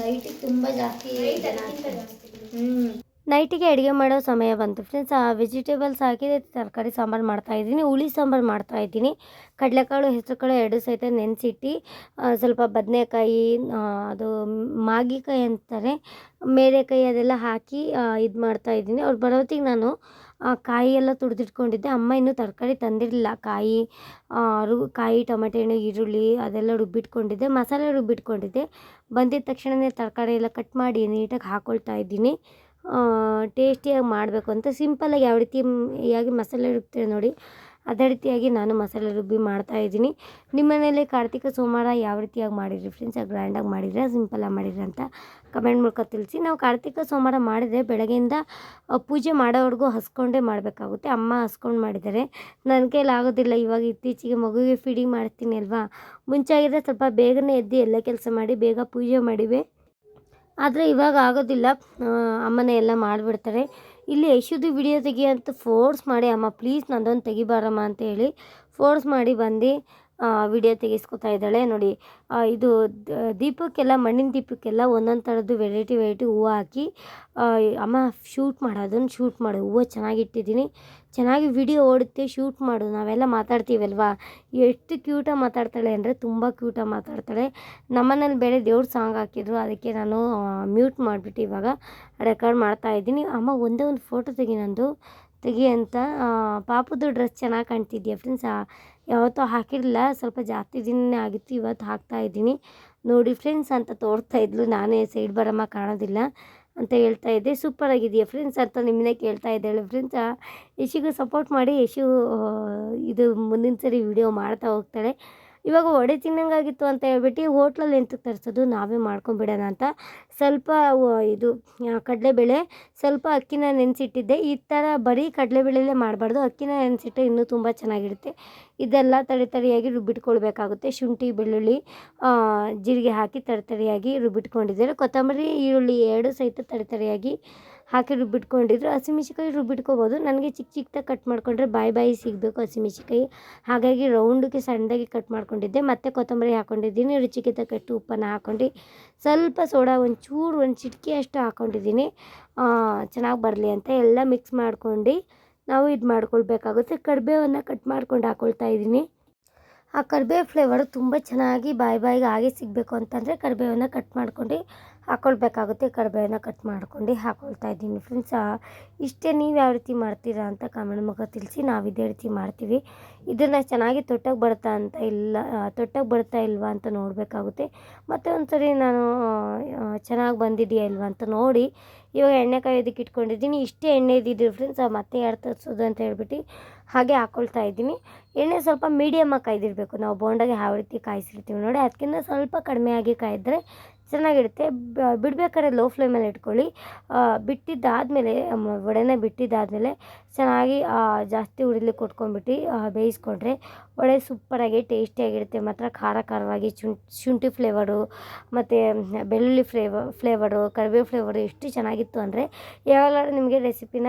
Speaker 3: ನೈಟಿಗೆ ತುಂಬ ಜಾಸ್ತಿ ಜನ ಹ್ಞೂ ನೈಟಿಗೆ ಅಡುಗೆ ಮಾಡೋ ಸಮಯ ಬಂತು. ಫ್ರೆಂಡ್ಸ್ ಆ ವೆಜಿಟೇಬಲ್ಸ್ ಹಾಕಿ ತರಕಾರಿ ಸಾಂಬಾರು ಮಾಡ್ತಾ ಇದ್ದೀನಿ ಹುಳಿ ಸಾಂಬಾರು ಮಾಡ್ತಾ ಇದ್ದೀನಿ. ಕಡಲೆಕಾಳು ಹೆಸರುಕಾಳು ಎರಡು ಸಹಿತ ನೆನೆಸಿಟ್ಟು ಸ್ವಲ್ಪ ಬದನೆಕಾಯಿ ಅದು ಮಾಗಿಕಾಯಿ ಅಂತಾರೆ. ಮೇರೆಕಾಯಿ ಅದೆಲ್ಲ ಹಾಕಿ ಇದು ಮಾಡ್ತಾ ಇದ್ದೀನಿ. ಅವ್ರು ಬರೋತ್ತಿಗೆ ನಾನು ಕಾಯಿ ಎಲ್ಲ ತುರಿದಿಟ್ಕೊಂಡಿದ್ದೆ ಅಮ್ಮ ಇನ್ನೂ ತರಕಾರಿ ತಂದಿರಲಿಲ್ಲ. ಕಾಯಿ ರು, ಕಾಯಿ, ಟೊಮೆಟೊ ಹಣ್ಣು ಈರುಳ್ಳಿ ಅದೆಲ್ಲ ರುಬ್ಬಿಟ್ಕೊಂಡಿದ್ದೆ. ಮಸಾಲೆ ರುಬ್ಬಿಟ್ಕೊಂಡಿದ್ದೆ. ಬಂದಿದ್ದ ತಕ್ಷಣವೇ ತರಕಾರಿ ಎಲ್ಲ ಕಟ್ ಮಾಡಿ ನೀಟಾಗಿ ಹಾಕ್ಕೊಳ್ತಾ ಇದ್ದೀನಿ. ಟೇಸ್ಟಿಯಾಗಿ ಮಾಡಬೇಕು ಅಂತ ಸಿಂಪಲ್ಲಾಗಿ ಯಾವ ರೀತಿ ಹೇಗೆ ಮಸಾಲೆ ರುಬ್ತೀವಿ ನೋಡಿ. ಅದೇ ರೀತಿಯಾಗಿ ನಾನು ಮಸಾಲೆ ರುಬ್ಬಿ ಮಾಡ್ತಾ ಇದ್ದೀನಿ. ನಿಮ್ಮ ಮನೇಲಿ ಕಾರ್ತಿಕ ಸೋಮವಾರ ಯಾವ ರೀತಿಯಾಗಿ ಮಾಡಿದ್ರಿ ಫ್ರೆಂಡ್ಸ್ ಗ್ರ್ಯಾಂಡಾಗಿ ಮಾಡಿದ್ರೆ ಸಿಂಪಲಾಗಿ ಮಾಡಿದ್ರಿ ಅಂತ ಕಮೆಂಟ್ ಮೂಲಕ ತಿಳಿಸಿ. ನಾವು ಕಾರ್ತಿಕ ಸೋಮವಾರ ಮಾಡಿದರೆ ಬೆಳಗ್ಗೆಯಿಂದ ಪೂಜೆ ಮಾಡೋವರೆಗೂ ಹಸ್ಕೊಂಡೇ ಮಾಡಬೇಕಾಗುತ್ತೆ. ಅಮ್ಮ ಹಸ್ಕೊಂಡು ಮಾಡಿದ್ದಾರೆ. ನನ್ನ ಕೈಲಿ ಆಗೋದಿಲ್ಲ. ಇವಾಗ ಇತ್ತೀಚೆಗೆ ಮಗುವಿಗೆ ಫೀಡಿಂಗ್ ಮಾಡ್ತೀನಿ ಅಲ್ವಾ? ಮುಂಚೆ ಆಗಿದ್ರೆ ಸ್ವಲ್ಪ ಬೇಗನೆ ಎದ್ದು ಎಲ್ಲ ಕೆಲಸ ಮಾಡಿ ಬೇಗ ಪೂಜೆ ಮಾಡಿವೆ. ಆದರೆ ಇವಾಗ ಆಗೋದಿಲ್ಲ. ಅಮ್ಮನೇ ಎಲ್ಲ ಮಾಡಿಬಿಡ್ತಾರೆ. ಇಲ್ಲಿ ಯಶುದು ವಿಡಿಯೋ ತೆಗಿ ಅಂತ ಫೋರ್ಸ್ ಮಾಡಿ, ಅಮ್ಮ ಪ್ಲೀಸ್ ನಂದೊಂದು ತೆಗಿಬಾರಮ್ಮ ಅಂತ ಹೇಳಿ ಫೋರ್ಸ್ ಮಾಡಿ ಬಂದು ವಿಡಿಯೋ ತೆಗೆಸ್ಕೊತಾ ಇದ್ದಾಳೆ. ನೋಡಿ ಇದು ದೀಪಕ್ಕೆಲ್ಲ, ಮಣ್ಣಿನ ದೀಪಕ್ಕೆಲ್ಲ ಒಂದೊಂದು ಥರದ್ದು ವೆರೈಟಿ ವೆರೈಟಿ ಹೂವು ಹಾಕಿ ಅಮ್ಮ ಶೂಟ್ ಮಾಡು, ಅದನ್ನು ಶೂಟ್ ಮಾಡು. ಹೂವು ಚೆನ್ನಾಗಿಟ್ಟಿದ್ದೀನಿ. ಚೆನ್ನಾಗಿ ವಿಡಿಯೋ ಓಡುತ್ತೆ ಶೂಟ್ ಮಾಡು. ನಾವೆಲ್ಲ ಮಾತಾಡ್ತೀವಲ್ವಾ? ಎಷ್ಟು ಕ್ಯೂಟಾಗಿ ಮಾತಾಡ್ತಾಳೆ ಅಂದರೆ ತುಂಬ ಕ್ಯೂಟಾಗಿ ಮಾತಾಡ್ತಾಳೆ. ನಮ್ಮನೇಲಿ ಬೇರೆ ದೇವ್ರ ಸಾಂಗ್ ಹಾಕಿದ್ರು. ಅದಕ್ಕೆ ನಾನು ಮ್ಯೂಟ್ ಮಾಡಿಬಿಟ್ಟು ಇವಾಗ ರೆಕಾರ್ಡ್ ಮಾಡ್ತಾ ಇದ್ದೀನಿ. ಅಮ್ಮ, ಒಂದೇ ಒಂದು ಫೋಟೋ ತೆಗಿ ನಂದು. ತೆಗಿ ಅಂತ ಪಾಪದ್ದು ಪಾಪುದು ಡ್ರೆಸ್ ಚೆನ್ನಾಗಿ ಕಾಣ್ತಿದ್ಯಾ ಫ್ರೆಂಡ್ಸ್ ಯಾವತ್ತೂ ಹಾಕಿರಲಿಲ್ಲ. ಸ್ವಲ್ಪ ಜಾಸ್ತಿ ದಿನ ಆಗಿತ್ತು, ಇವತ್ತು ಹಾಕ್ತಾ ಇದ್ದೀನಿ. ನೋಡಿ ಫ್ರೆಂಡ್ಸ್ ಅಂತ ತೋರ್ತಾ ಇದ್ಲು. ನಾನೇ ಸೈಡ್ ಬರಮ್ಮ ಕಾಣೋದಿಲ್ಲ ಅಂತ ಹೇಳ್ತಾ ಇದ್ದೆ. ಸೂಪರ್ ಆಗಿದೆಯಾ ಫ್ರೆಂಡ್ಸ್ ಅಂತ ನಿಮ್ಮನ್ನೇ ಕೇಳ್ತಾ ಇದ್ದಾಳೆ ಫ್ರೆಂಡ್ಸ್, ಯಶಿಗೂ ಸಪೋರ್ಟ್ ಮಾಡಿ, ಯಶು ಇದು ಮುಂದಿನ ಸರಿ ವಿಡಿಯೋ ಮಾಡ್ತಾ ಹೋಗ್ತಾಳೆ. ಇವಾಗ ವಡೆ ತಿನ್ನಂಗಾಗಿತ್ತು ಅಂತ ಹೇಳ್ಬಿಟ್ಟು ಹೋಟ್ಲಲ್ಲಿ ಎಂತಕ್ಕೆ ತರಿಸೋದು ನಾವೇ ಮಾಡ್ಕೊಂಬಿಡೋಣ ಅಂತ ಸ್ವಲ್ಪ ಇದು ಕಡಲೆಬೇಳೆ, ಸ್ವಲ್ಪ ಅಕ್ಕಿನ ನೆನೆಸಿಟ್ಟಿದ್ದೆ. ಈ ಥರ ಬರೀ ಕಡಲೆಬೇಳೆಲೇ ಮಾಡಬಾರ್ದು. ಅಕ್ಕಿನ ನೆನೆಸಿಟ್ಟರೆ ಇನ್ನೂ ತುಂಬ ಚೆನ್ನಾಗಿರುತ್ತೆ. ಇದೆಲ್ಲ ತರಿ ತರಿಯಾಗಿ ರುಬ್ಬಿಟ್ಕೊಳ್ಬೇಕಾಗುತ್ತೆ. ಶುಂಠಿ, ಬೆಳ್ಳುಳ್ಳಿ ಜೀರಿಗೆ ಹಾಕಿ ತಡೆ ತರಿಯಾಗಿ ರುಬ್ಬಿಟ್ಕೊಂಡಿದ್ದಾರೆ. ಕೊತ್ತಂಬರಿ, ಈರುಳ್ಳಿ ಎರಡು ಸಹಿತ ತಡೆ ತರಿಯಾಗಿ ಹಾಕಿ ರುಬ್ಬಿಟ್ಕೊಂಡಿದ್ರು. ಹಸಿಮೆಣ್ಸಿಕಾಯಿ ರುಬ್ಬಿಟ್ಕೋಬೋದು. ನನಗೆ ಚಿಕ್ಕ ಚಿಕ್ಕದಾಗಿ ಕಟ್ ಮಾಡಿಕೊಂಡ್ರೆ ಬಾಯಿ ಬಾಯಿ ಸಿಗಬೇಕು ಹಸಿಮೆಣ್ಸಿಕಾಯಿ ಹಾಗಾಗಿ ರೌಂಡಿಗೆ ಸಣ್ಣದಾಗಿ ಕಟ್ ಮಾಡ್ಕೊಂಡಿದ್ದೆ. ಮತ್ತೆ ಕೊತ್ತಂಬರಿ ಹಾಕ್ಕೊಂಡಿದ್ದೀನಿ ರುಚಿಗೆ ತಕ್ಕಷ್ಟು ಉಪ್ಪನ್ನು ಹಾಕ್ಕೊಂಡು ಸ್ವಲ್ಪ ಸೋಡಾ ಒಂಚೂರು, ಒಂದು ಚಿಟಕಿ ಅಷ್ಟು ಹಾಕ್ಕೊಂಡಿದ್ದೀನಿ ಚೆನ್ನಾಗಿ ಬರಲಿ ಅಂತ ಎಲ್ಲ ಮಿಕ್ಸ್ ಮಾಡ್ಕೊಂಡು ನಾವು ಇದು ಮಾಡ್ಕೊಳ್ಬೇಕಾಗುತ್ತೆ. ಕಡಿಬೇವನ್ನು ಕಟ್ ಮಾಡ್ಕೊಂಡು ಹಾಕ್ಕೊಳ್ತಾ ಇದ್ದೀನಿ. ಆ ಕರಿಬೇವು ಫ್ಲೇವರು ತುಂಬ ಚೆನ್ನಾಗಿ ಬಾಯಿ ಬಾಯಿಗೆ ಹಾಗೆ ಸಿಗಬೇಕು ಅಂತಂದರೆ ಕರಿಬೇವನ್ನು ಕಟ್ ಮಾಡ್ಕೊಂಡು ಹಾಕ್ಕೊಳ್ಬೇಕಾಗುತ್ತೆ ಕರಿಬೇವನ್ನ ಕಟ್ ಮಾಡ್ಕೊಂಡು ಹಾಕ್ಕೊಳ್ತಾ ಇದ್ದೀನಿ ಫ್ರೆಂಡ್ಸ್ ಇಷ್ಟೇ ನೀವು ಯಾವ ರೀತಿ ಮಾಡ್ತೀರಾ ಅಂತ ಕಾಮೆಂಟ್ ಮುಖ ತಿಳಿಸಿ ನಾವು ಇದೇ ರೀತಿ ಮಾಡ್ತೀವಿ. ಇದನ್ನು ಚೆನ್ನಾಗಿ ತೊಟ್ಟಾಗಿ ಬರುತ್ತಾ ಅಂತ ಇಲ್ಲ ತೊಟ್ಟಾಗಿ ಬರುತ್ತಾ ಇಲ್ವಾ ಅಂತ ನೋಡಬೇಕಾಗುತ್ತೆ. ಮತ್ತು ಒಂದ್ಸರಿ ನಾನು ಚೆನ್ನಾಗಿ ಬಂದಿದೆಯಾ ಇಲ್ವಾ ಅಂತ ನೋಡಿ ಇವಾಗ ಎಣ್ಣೆ ಕಾಯೋದಕ್ಕೆ ಇಟ್ಕೊಂಡಿದ್ದೀನಿ. ಇಷ್ಟೇ ಎಣ್ಣೆ ಇದ್ದಿದ್ದು ಫ್ರೆಂಡ್ಸ್ ಮತ್ತೆ ಎರಡು ತರಿಸೋದು ಅಂತ ಹೇಳ್ಬಿಟ್ಟು ಹಾಗೆ ಹಾಕ್ಕೊಳ್ತಾ ಇದ್ದೀನಿ. ಎಣ್ಣೆ ಸ್ವಲ್ಪ ಮೀಡಿಯಮ್ಮಾಗಿ ಕಾಯ್ದಿರಬೇಕು. ನಾವು ಬೋಂಡಾಗೆ ಯಾವ ರೀತಿ ಕಾಯಿಸಿರ್ತೀವಿ ನೋಡಿ. ಅದಕ್ಕಿಂತ ಸ್ವಲ್ಪ ಕಡಿಮೆ ಆಗಿ ಕಾಯಿದ್ರೆ ಚೆನ್ನಾಗಿರುತ್ತೆ. ಬಿಡಬೇಕಾದ್ರೆ ಲೋ ಫ್ಲೇಮಲ್ಲಿ ಇಟ್ಕೊಳ್ಳಿ. ಬಿಟ್ಟಿದ್ದಾದಮೇಲೆ ವಡೆನ ಬಿಟ್ಟಿದ್ದಾದಮೇಲೆ ಚೆನ್ನಾಗಿ ಜಾಸ್ತಿ ಉರಿಲಿ ಕೊಟ್ಕೊಂಡ್ಬಿಟ್ಟು ಬೇಯಿಸ್ಕೊಂಡ್ರೆ ವಡೆ ಸೂಪರಾಗಿ ಟೇಸ್ಟಿಯಾಗಿರುತ್ತೆ ಮಾತ್ರ ಖಾರ ಖಾರವಾಗಿ ಶುಂ ಶುಂಠಿ ಫ್ಲೇವರು ಮತ್ತು ಬೆಳ್ಳುಳ್ಳಿ ಫ್ಲೇವ ಫ್ಲೇವರು ಕರಿಬೇವು ಫ್ಲೇವರು ಎಷ್ಟು ಚೆನ್ನಾಗಿತ್ತು ಅಂದರೆ, ಯಾವಾಗಲಾದ್ರೂ ನಿಮಗೆ ರೆಸಿಪಿನ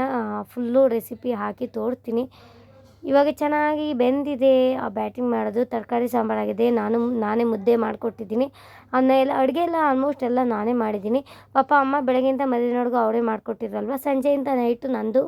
Speaker 3: ಫುಲ್ಲು ರೆಸಿಪಿ ಹಾಕಿ ತೋರಿಸ್ತೀನಿ. ಇವಾಗ ಚೆನ್ನಾಗಿ ಬೆಂದಿದೆ. ಆ ಬ್ಯಾಟಿಂಗ್ ಮಾಡೋದು, ತರಕಾರಿ ಸಾಂಬಾರಾಗಿದೆ. ನಾನು ನಾನೇ ಮುದ್ದೆ ಮಾಡಿಕೊಟ್ಟಿದ್ದೀನಿ. ಅನ್ನ ಎಲ್ಲ, ಅಡುಗೆ ಎಲ್ಲ ಆಲ್ಮೋಸ್ಟ್ ಎಲ್ಲ ನಾನೇ ಮಾಡಿದ್ದೀನಿ. ಪಾಪ ಅಮ್ಮ ಬೆಳಗ್ಗೆಯಿಂದ ಮಧ್ಯಾಹ್ನವರೆಗೂ ಅವರೇ ಮಾಡಿಕೊಟ್ಟಿದ್ರಲ್ವ? ಸಂಜೆಯಿಂದ ನೈಟು ನಂದು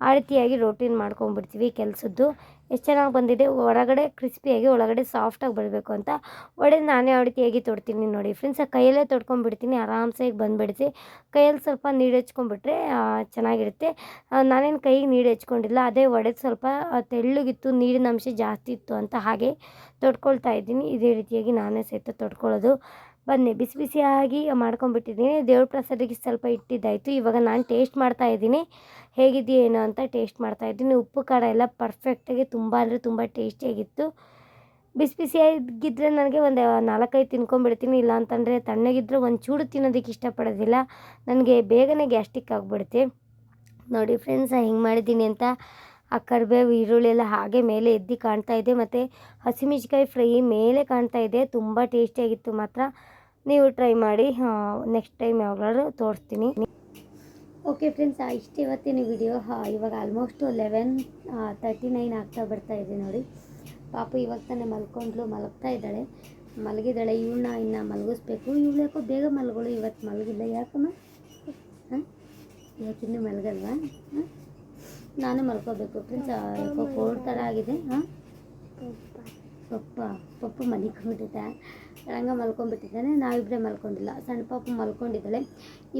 Speaker 3: ಆ ರೀತಿಯಾಗಿ ರೋಟೀನ್ ಮಾಡ್ಕೊಂಡ್ಬಿಡ್ತೀವಿ ಕೆಲಸದ್ದು. ಎಷ್ಟು ಚೆನ್ನಾಗಿ ಬಂದಿದೆ ಹೊರಗಡೆ ಕ್ರಿಸ್ಪಿಯಾಗಿ ಒಳಗಡೆ ಸಾಫ್ಟಾಗಿ ಬರಬೇಕು ಅಂತ ಒಡೆ ನಾನೇ ಯಾವ ರೀತಿಯಾಗಿ ತೊಡ್ತೀನಿ ನೋಡಿ ಫ್ರೆಂಡ್ಸ್ ಕೈಯಲ್ಲೇ ತೊಡ್ಕೊಂಡ್ಬಿಡ್ತೀನಿ ಆರಾಮ್ಸೆ ಬಂದುಬಿಡುತ್ತೆ ಕೈಯಲ್ಲಿ ಸ್ವಲ್ಪ ನೀರು ಹಚ್ಕೊಂಡ್ಬಿಟ್ರೆ ಆ, ಚೆನ್ನಾಗಿರುತ್ತೆ. ಆ, ನಾನೇನು ಕೈಗೆ ನೀರು ಹಚ್ಕೊಂಡಿಲ್ಲ ಅದೇ ಒಡೆದು ಸ್ವಲ್ಪ ಆ, ತೆಳ್ಳಗಿತ್ತು ನೀರಿನ ಅಂಶ ಜಾಸ್ತಿ ಇತ್ತು ಅಂತ ಹಾಗೆ ತೊಡ್ಕೊಳ್ತಾ ಇದ್ದೀನಿ. ಇದೇ ರೀತಿಯಾಗಿ ನಾನೇ ಸಹಿತ ತೊಡ್ಕೊಳ್ಳೋದು.
Speaker 1: ಬನ್ನಿ, ಬಿಸಿ ಬಿಸಿಯಾಗಿ ಮಾಡ್ಕೊಂಡ್ಬಿಟ್ಟಿದ್ದೀನಿ ದೇವ್ರ ಪ್ರಸಾದಕ್ಕೆ ಸ್ವಲ್ಪ ಇಟ್ಟಿದ್ದಾಯಿತು ಇವಾಗ ನಾನು ಟೇಸ್ಟ್ ಮಾಡ್ತಾ ಇದ್ದೀನಿ. ಹೇಗಿದೆಯೇನೋ ಅಂತ ಟೇಸ್ಟ್ ಮಾಡ್ತಾ ಇದ್ದೀನಿ. ಉಪ್ಪು, ಖಾರ ಎಲ್ಲ ಪರ್ಫೆಕ್ಟಾಗಿ ತುಂಬ ಅಂದರೆ ತುಂಬ ಟೇಸ್ಟಿಯಾಗಿತ್ತು ಬಿಸಿ ಬಿಸಿಯಾಗಿದ್ದರೆ ನನಗೆ ಒಂದು ನಾಲ್ಕೈದು ತಿನ್ಕೊಂಬಿಡ್ತೀನಿ. ಇಲ್ಲ ಅಂತಂದರೆ ತಣ್ಣಗಿದ್ದರೆ ಒಂದು ಚೂಡು ತಿನ್ನೋದಕ್ಕೆ ಇಷ್ಟಪಡೋದಿಲ್ಲ. ನನಗೆ ಬೇಗನೆ ಗ್ಯಾಸ್ಟಿಕ್ ಆಗಿಬಿಡುತ್ತೆ. ನೋಡಿ ಫ್ರೆಂಡ್ಸ್ ಹೆಂಗೆ ಮಾಡಿದ್ದೀನಿ ಅಂತ. ಆ ಕರಿಬೇವು, ಈರುಳ್ಳಿ ಎಲ್ಲ ಹಾಗೆ ಮೇಲೆ ಎದ್ದು ಕಾಣ್ತಾ ಇದೆ. ಮತ್ತು ಹಸಿಮೆಣ್ಸಿಕಾಯಿ ಫ್ರೈ ಮೇಲೆ ಕಾಣ್ತಾ ಇದೆ. ತುಂಬ ಟೇಸ್ಟಿಯಾಗಿತ್ತು ಮಾತ್ರ. ನೀವು ಟ್ರೈ ಮಾಡಿ ನೆಕ್ಸ್ಟ್ ಟೈಮ್ ಯಾವಾಗಲಾದ್ರು ತೋರಿಸ್ತೀನಿ. ಓಕೆ ಫ್ರೆಂಡ್ಸ್ ಇಷ್ಟು ಇವತ್ತಿನ ವಿಡಿಯೋ ಇವಾಗ ಆಲ್ಮೋಸ್ಟ್ ಲೆವೆನ್ ತರ್ಟಿ ನೈನ್ ಆಗ್ತಾ ಬರ್ತಾ ಇದೆ ನೋಡಿ. ಪಾಪ ಇವಾಗ ತಾನೇ ಮಲ್ಕೊಂಡ್ಲು, ಮಲಗ್ತಾ ಇದ್ದಾಳೆ. ಮಲಗಿದ್ದಾಳೆ, ಇವಳನ್ನ ಇನ್ನು ಮಲಗಿಸ್ಬೇಕು. ಇವಳು ಯಾಕೋ ಬೇಗ ಮಲಗೋಳು, ಇವತ್ತು ಮಲಗಿಲ್ಲ. ಯಾಕಮ್ಮ? ಹಾಂ? ಇವತ್ತಿನ್ನೂ ಮಲಗಲ್ವಾ? ಹಾಂ? ನಾನು ಮಲ್ಕೋಬೇಕು ಫ್ರೆಂಡ್ಸ್ ಯಾಕೋ ಕೋಲ್ಡ್ ಥರ ಆಗಿದೆ. ಹಾಂ? ಪಪ್ಪ ಪಪ್ಪ ಮಲ್ಕೊಂಡ್ಬಿಟ್ಟಿದ್ದ ರಂಗ ಮಲ್ಕೊಂಡ್ಬಿಟ್ಟಿದ್ದಾನೆ. ನಾವಿಬ್ಬರೇ ಮಲ್ಕೊಂಡಿಲ್ಲ. ಸಣ್ಣ ಪಾಪ ಮಲ್ಕೊಂಡಿದ್ದಾಳೆ.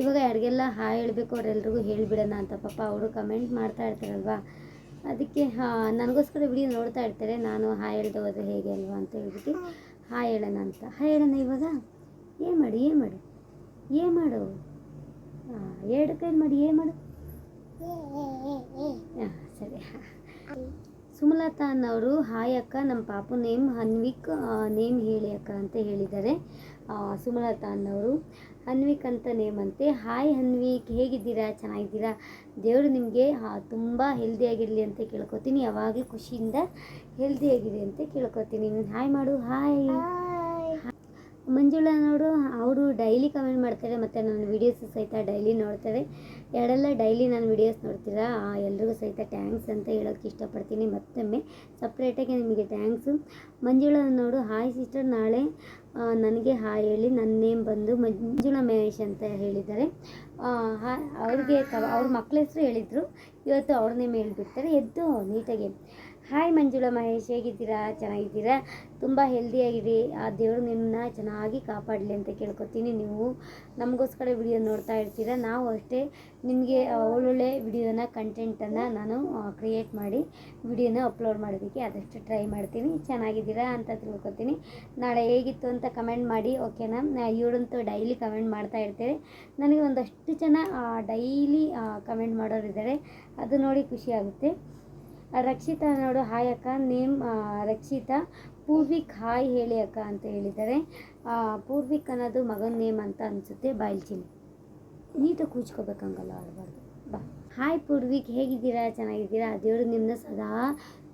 Speaker 1: ಇವಾಗ ಯಾರಿಗೆಲ್ಲ ಹಾಯ್ ಹೇಳಬೇಕು ಅವರೆಲ್ರಿಗೂ ಹೇಳಿಬಿಡೋಣ ಅಂತ ಪಾಪ ಅವರು ಕಮೆಂಟ್ ಮಾಡ್ತಾ ಇರ್ತಾರಲ್ವಾ? ಅದಕ್ಕೆ ನನಗೋಸ್ಕರ ವಿಡಿಯೋ ನೋಡ್ತಾ ಇರ್ತಾರೆ. ನಾನು ಹಾಯ್ ಹೇಳ್ದೆ ಹೋದರೆ ಹೇಗೆ ಅಲ್ವಾ ಅಂತ ಹೇಳ್ಬಿಟ್ಟು ಹಾಯ್ ಹೇಳೋಣ ಅಂತ. ಹಾಯ್ ಹೇಳೋಣ ಇವಾಗ? ಏನು ಮಾಡಿ ಏನು ಮಾಡು ಏನು ಮಾಡು. ಎರಡು ಕೈ ಮಾಡಿ ಏನು ಮಾಡು. ಹಾಂ, ಸರಿ. ಸುಮಲತಾ ಅನ್ನೋರು ಹಾಯ್ ಅಕ್ಕ ನಮ್ಮ ಪಾಪು ನೇಮ್ ಹನ್ವಿಕ್ ನೇಮ್ ಹೇಳಿ ಅಕ್ಕ ಅಂತ ಹೇಳಿದ್ದಾರೆ. ಸುಮಲತಾ ಅನ್ನೋರು ಹನ್ವಿಕ್ ಅಂತ ನೇಮ್ ಅಂತೆ. ಹಾಯ್ ಹನ್ವಿಕ್, ಹೇಗಿದ್ದೀರಾ? ಚೆನ್ನಾಗಿದ್ದೀರಾ? ದೇವರು ನಿಮಗೆ ತುಂಬ ಹೆಲ್ದಿಯಾಗಿರಲಿ ಅಂತ ಕೇಳ್ಕೊತೀನಿ. ಯಾವಾಗಲೂ ಖುಷಿಯಿಂದ ಹೆಲ್ದಿಯಾಗಿರಿ ಅಂತ ಕೇಳ್ಕೊತೀನಿ. ಹಾಯ್ ಮಾಡು, ಹಾಯ್. ಮಂಜುಳಾ ನೋಡು ಅವರು ಡೈಲಿ ಕಮೆಂಟ್ ಮಾಡ್ತಾರೆ ಮತ್ತು ನನ್ನ ವೀಡಿಯೋಸ್ ಸಹಿತ ಡೈಲಿ ನೋಡ್ತಾರೆ. ಎರಡೆಲ್ಲ ಡೈಲಿ ನಾನು ವೀಡಿಯೋಸ್ ನೋಡ್ತೀರಾ? ಎಲ್ರಿಗೂ ಸಹಿತ ಟ್ಯಾಂಕ್ಸ್ ಅಂತ ಹೇಳೋಕ್ಕೆ ಇಷ್ಟಪಡ್ತೀನಿ. ಮತ್ತೊಮ್ಮೆ ಸಪ್ರೇಟಾಗಿ ನಿಮಗೆ ಟ್ಯಾಂಕ್ಸು ಮಂಜುಳನವರು ಹಾಯ್ ಸಿಸ್ಟರ್ ನಾಳೆ ನನಗೆ ಹಾಯ್ ಹೇಳಿ ನನ್ನ ನೇಮ್ ಬಂದು ಮಂಜುಳಾ ಮಹೇಶ್ ಅಂತ ಹೇಳಿದ್ದಾರೆ. ಆ, ಹಾ ಅವ್ರಿಗೆ ಅವ್ರ ಮಕ್ಕಳ ಹೆಸರು ಹೇಳಿದರು. ಇವತ್ತು ಅವ್ರ ನೇಮ್ ಹೇಳಿಬಿಡ್ತಾರೆ. ಎದ್ದು ನೀಟಾಗಿ ಹಾಯ್ ಮಂಜುಳಾ ಮಹೇಶ್. ಹೇಗಿದ್ದೀರಾ? ಚೆನ್ನಾಗಿದ್ದೀರಾ? ತುಂಬ ಹೆಲ್ದಿಯಾಗಿರಿ ಆ ದೇವರು ನಿಮ್ಮನ್ನ ಚೆನ್ನಾಗಿ ಕಾಪಾಡಲಿ ಅಂತ ಕೇಳ್ಕೊತೀನಿ ನೀವು. ನಮಗೋಸ್ಕರ ವಿಡಿಯೋ ನೋಡ್ತಾ ಇರ್ತೀರಾ? ನಾವು ಅಷ್ಟೇ ನಿಮಗೆ ಒಳ್ಳೊಳ್ಳೆ ವಿಡಿಯೋನ ಕಂಟೆಂಟನ್ನು ನಾನು ಕ್ರಿಯೇಟ್ ಮಾಡಿ ವಿಡಿಯೋನ ಅಪ್ಲೋಡ್ ಮಾಡೋದಕ್ಕೆ ಆದಷ್ಟು ಟ್ರೈ ಮಾಡ್ತೀನಿ. ಚೆನ್ನಾಗಿದ್ದೀರಾ ಅಂತ ತಿಳ್ಕೊತೀನಿ. ನಾಳೆ ಹೇಗಿತ್ತು ಅಂತ ಕಮೆಂಟ್ ಮಾಡಿ ಓಕೆನಾ ಇವಳಂತೂ ಡೈಲಿ ಕಮೆಂಟ್ ಮಾಡ್ತಾ ಇರ್ತಾರೆ ನನಗೆ ಒಂದಷ್ಟು ಜನ ಡೈಲಿ ಕಮೆಂಟ್ ಮಾಡೋರಿದ್ದಾರೆ. ಅದು ನೋಡಿ ಖುಷಿ ಆಗುತ್ತೆ. ರಕ್ಷಿತಾ ನೋಡು, ಹಾಯ್ ಅಕ್ಕ, ನೇಮ್ ರಕ್ಷಿತಾ. ಪೂರ್ವಿಕ್, ಹಾಯ್ ಹೇಳಿ ಅಕ್ಕ ಅಂತ ಹೇಳಿದ್ದಾರೆ. ಪೂರ್ವಿಕ್ ಅನ್ನೋದು ಮಗನ ನೇಮ್ ಅಂತ ಅನಿಸುತ್ತೆ, ಬಾಯ್ಲ್ಚಿನಿ. ನೀಟಾಗಿ ಕೂಚ್ಕೋಬೇಕಂಗಲ್ಲ ಆಡಬಾರ್ದು ಬಾ. ಹಾಯ್ ಪೂರ್ವಿಕ್, ಹೇಗಿದ್ದೀರಾ? ಚೆನ್ನಾಗಿದ್ದೀರಾ? ದೇವರು ನಿಮ್ಮನ್ನ ಸದಾ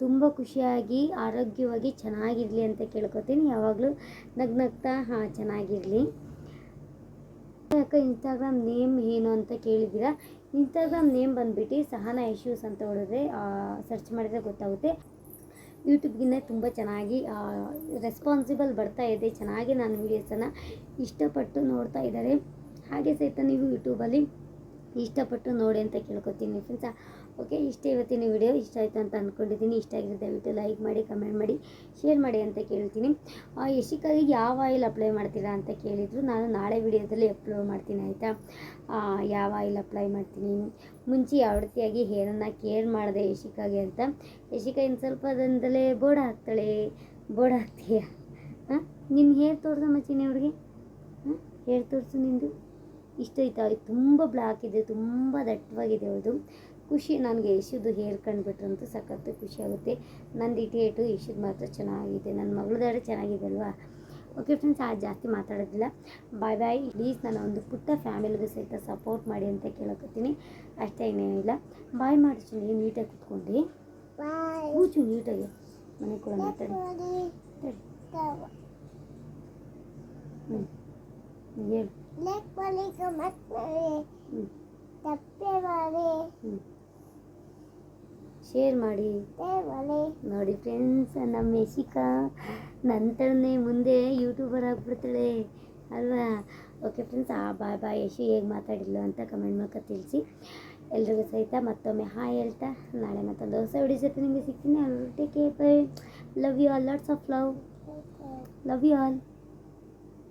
Speaker 1: ತುಂಬ ಖುಷಿಯಾಗಿ, ಆರೋಗ್ಯವಾಗಿ ಚೆನ್ನಾಗಿರಲಿ ಅಂತ ಕೇಳ್ಕೊತೀನಿ. ಯಾವಾಗಲೂ ನಗ್ನಗ್ತಾ, ಹಾಂ, ಚೆನ್ನಾಗಿರಲಿ. ಅಕ್ಕ, ಇನ್ಸ್ಟಾಗ್ರಾಮ್ ನೇಮ್ ಏನು ಅಂತ ಕೇಳಿದ್ದೀರಾ? ಇನ್ಸ್ಟಾಗ್ರಾಮ್ ನೇಮ್ ಬಂದ್ಬಿಟ್ಟು ಸಹನಾ ಇಶ್ಯೂಸ್ ಅಂತ ಹೊಡೆದ್ರೆ ಸರ್ಚ್ ಮಾಡಿದ್ರೆ ಗೊತ್ತಾಗುತ್ತೆ. ಯೂಟ್ಯೂಬ್ಗಿನ್ನ ತುಂಬ ಚೆನ್ನಾಗಿ ರೆಸ್ಪಾನ್ಸಿಬಲ್ ಬರ್ತಾ ಇದೆ. ಚೆನ್ನಾಗಿ ನಾನು ವೀಡಿಯೋಸನ್ನು ಇಷ್ಟಪಟ್ಟು ನೋಡ್ತಾ ಇದ್ದಾರೆ. ಹಾಗೆ ಸಹಿತ ನೀವು ಯೂಟ್ಯೂಬಲ್ಲಿ ಇಷ್ಟಪಟ್ಟು ನೋಡಿ ಅಂತ ಕೇಳ್ಕೊತೀನಿ ಫ್ರೆಂಡ್ಸ ಓಕೆ, ಇಷ್ಟೇ ಇವತ್ತಿನ ವಿಡಿಯೋ, ಇಷ್ಟ ಆಯಿತು ಅಂತ ಅಂದ್ಕೊಂಡಿದ್ದೀನಿ ಇಷ್ಟ ಆಗಿದೆ ದಯವಿಟ್ಟು ಲೈಕ್ ಮಾಡಿ ಕಮೆಂಟ್ ಮಾಡಿ ಶೇರ್ ಮಾಡಿ ಅಂತ ಕೇಳ್ತೀನಿ. ಎಷ್ಟಕ್ಕಾಗಿ ಯಾವ ಆಯಿಲ್ ಅಪ್ಲೈ ಮಾಡ್ತೀರಾ ಅಂತ ಕೇಳಿದರು. ನಾನು ನಾಳೆ ವಿಡಿಯೋದಲ್ಲಿ ಅಪ್ಲೋಡ್ ಮಾಡ್ತೀನಿ, ಆಯಿತಾ? ಯಾವ ಆಯಿಲ್ ಅಪ್ಲೈ ಮಾಡ್ತೀನಿ? ಮುಂಚೆ ಯಾವ ರೀತಿಯಾಗಿ ಹೇರನ್ನು ಕೇರ್ ಮಾಡಿದೆ ಯಶಿಕಾಗೆ ಅಂತ. ಯಶಿಕಾ ಇನ್ನು ಸ್ವಲ್ಪ ಅದಂದಲೇ ಬೋಡ ಹಾಕ್ತಾಳೆ. ಬೋಡ ಹಾಕ್ತೀಯ? ಹಾಂ? ನಿನ್ನ ಹೇರ್ ತೋರ್ಸ ಮಚ್ಚಿನಿ ಅವ್ರಿಗೆ. ಹಾಂ? ಹೇರ್ ತೋರಿಸು ನಿಂದು. ಇಷ್ಟ ಆಯ್ತಾ? ತುಂಬ ಬ್ಲಾಕ್ ಇದೆ, ತುಂಬ ದಟ್ಟವಾಗಿದೆ ಅವಳದು ಖುಷಿ ನನಗೆ ಯಶುದು ಹೇಳ್ಕೊಂಡ್ಬಿಟ್ರು ಅಂತ ಸಖತ್ತು ಖುಷಿ ಆಗುತ್ತೆ. ನನ್ನ ಇಟಿಯೇಟು ಯಶುದು ಮಾತ್ರ ಚೆನ್ನಾಗಿದೆ. ನನ್ನ ಮಗಳದಾರೆ ಚೆನ್ನಾಗಿದೆ ಅಲ್ವಾ ಓಕೆ ಫ್ರೆಂಡ್ಸ್ ಆ ಜಾಸ್ತಿ ಮಾತಾಡೋದಿಲ್ಲ. ಬಾಯ್ ಬಾಯ್ ಪ್ಲೀಸ್ ನನ್ನ ಒಂದು ಪುಟ್ಟ ಫ್ಯಾಮಿಲಿಗೂ ಸಹಿತ ಸಪೋರ್ಟ್ ಮಾಡಿ ಅಂತ ಕೇಳಕತ್ತೀನಿ ಅಷ್ಟೇ ಇನ್ನೇನಿಲ್ಲ ಬಾಯ್ ಮಾಡಿಸು ನೀವು ನೀಟಾಗಿ ಕುತ್ಕೊಂಡು. ಕೂಚು ನೀಟಾಗಿ. ಮನೆ ಕೂಡ ಮಾತಾಡಿ. ತಡಿ. ಹ್ಞೂ ಹೇಳು. ಹ್ಞೂ ಹ್ಞೂ ಶೇರ್ ಮಾಡಿ. ನೋಡಿ ಫ್ರೆಂಡ್ಸ್ ನಮ್ಮ ಯಶಿಕಾ ನಂತರನೇ ಮುಂದೆ ಯೂಟ್ಯೂಬರ್ ಆಗಿಬಿಡ್ತಾಳೆ ಅಲ್ವಾ? ಓಕೆ ಫ್ರೆಂಡ್ಸ್ ಆ ಬಾಯ್ ಬಾಯ್ ಯಶಿ ಹೇಗೆ ಮಾತಾಡಿಲ್ಲ ಅಂತ ಕಮೆಂಟ್ ಮೂಲಕ ತಿಳಿಸಿ. ಎಲ್ರಿಗೂ ಸಹಿತ ಮತ್ತೊಮ್ಮೆ ಹಾಯ್ ಹೇಳ್ತಾ ನಾಳೆ ಮತ್ತೊಂದು ಹೊಸ ವಿಡಿಯೋ ಜೊತೆ ನಿಮಗೆ ಸಿಗ್ತೀನಿ. Take care bye love you all lots of love love you all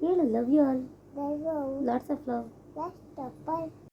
Speaker 1: ಹೇಳು love you all lots of love